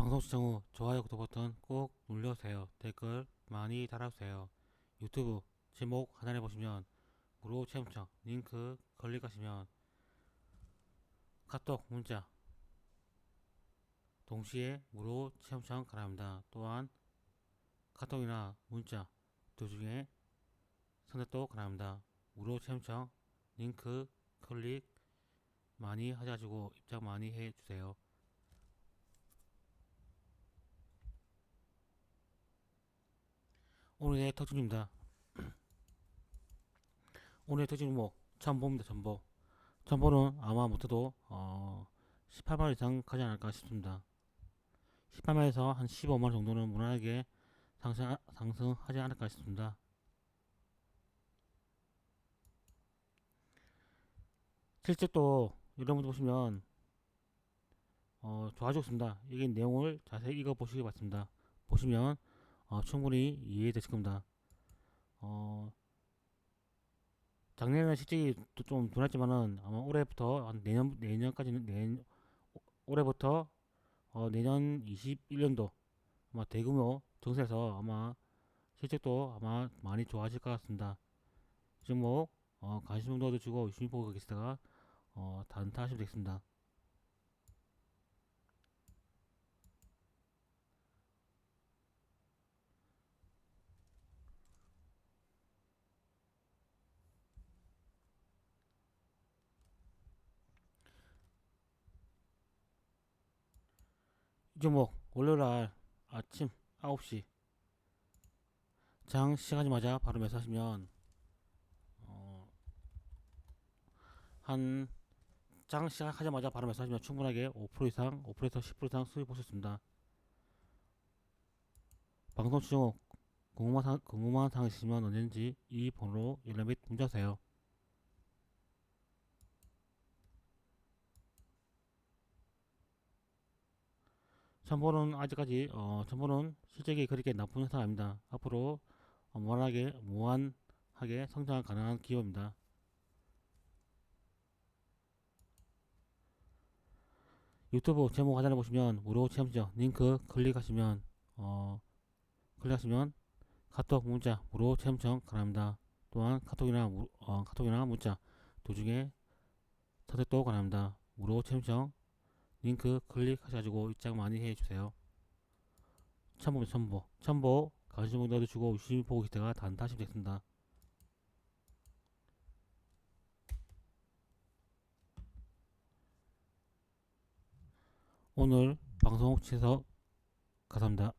방송 시청 후 좋아요 구독 버튼 꼭 눌러주세요. 댓글 많이 달아주세요. 유튜브 제목 하단에 보시면 무료 체험 청 링크 클릭하시면 카톡 문자 동시에 무료 체험 청 가능합니다. 또한 카톡이나 문자 둘 중에 선택도 가능합니다. 무료 체험 청 링크 클릭 많이 하셔가지고 입장 많이 해주세요. 오늘의 특징입니다. 오늘의 특징 종목 전보입니다. 전보. 전보는 아마 못해도 어, 18만 이상 가지 않을까 싶습니다. 18만에서 한 15만 정도는 무난하게 상승 상승하지 않을까 싶습니다. 실제 또 이런 분들 보시면 어, 좋아지고 있습니다. 이게 내용을 자세히 읽어 보시기 바랍니다. 보시면 어, 충분히 이해되실 겁니다. 어, 작년에는 실적이 또좀 둔했지만은 아마 올해부터 한 내년 내년까지는 내년 오- 올해부터 어, 내년 21년도 아마 대규모 증세에서 아마 실적도 아마 많이 좋아질 것 같습니다. 이 종목 어, 관심 넣어주시고 유심히 보고 계시다가 어, 단타하시면 되겠습니다. 종목 월요일날 아침 9시 장 시작하자마자 바로 매수하시면 어, 한장 시작하자마자 바로 매수하시면 충분하게 5% 이상 5%에서 10% 이상 수익 보실 수 있습니다. 방송 추종 궁금한 상 궁금한 사항 있으시면 언제든지 이 번호로 연락 및 문자하세요. 천보는 아직까지 어 천보는 실적이 그렇게 나쁜 회사 아닙니다. 앞으로 어, 무한하게 무한하게 성장 가능한 기업입니다. 유튜브 제목 하단에 보시면 무료 체험장 링크 클릭하시면 어 클릭하시면 카톡 문자 무료 체험 청 가능합니다. 또한 카톡이나 무, 어, 카톡이나 문자 두 중에 선택도 가능합니다. 무료 체험 청 링크 클릭하셔가지고 입장 많이 해주세요. 첨보 첨보 첨보 관심 넣어주시고 유심히 보고 계시다가 단타 하시면 되겠습니다. 오늘 방송 취소 감사합니다.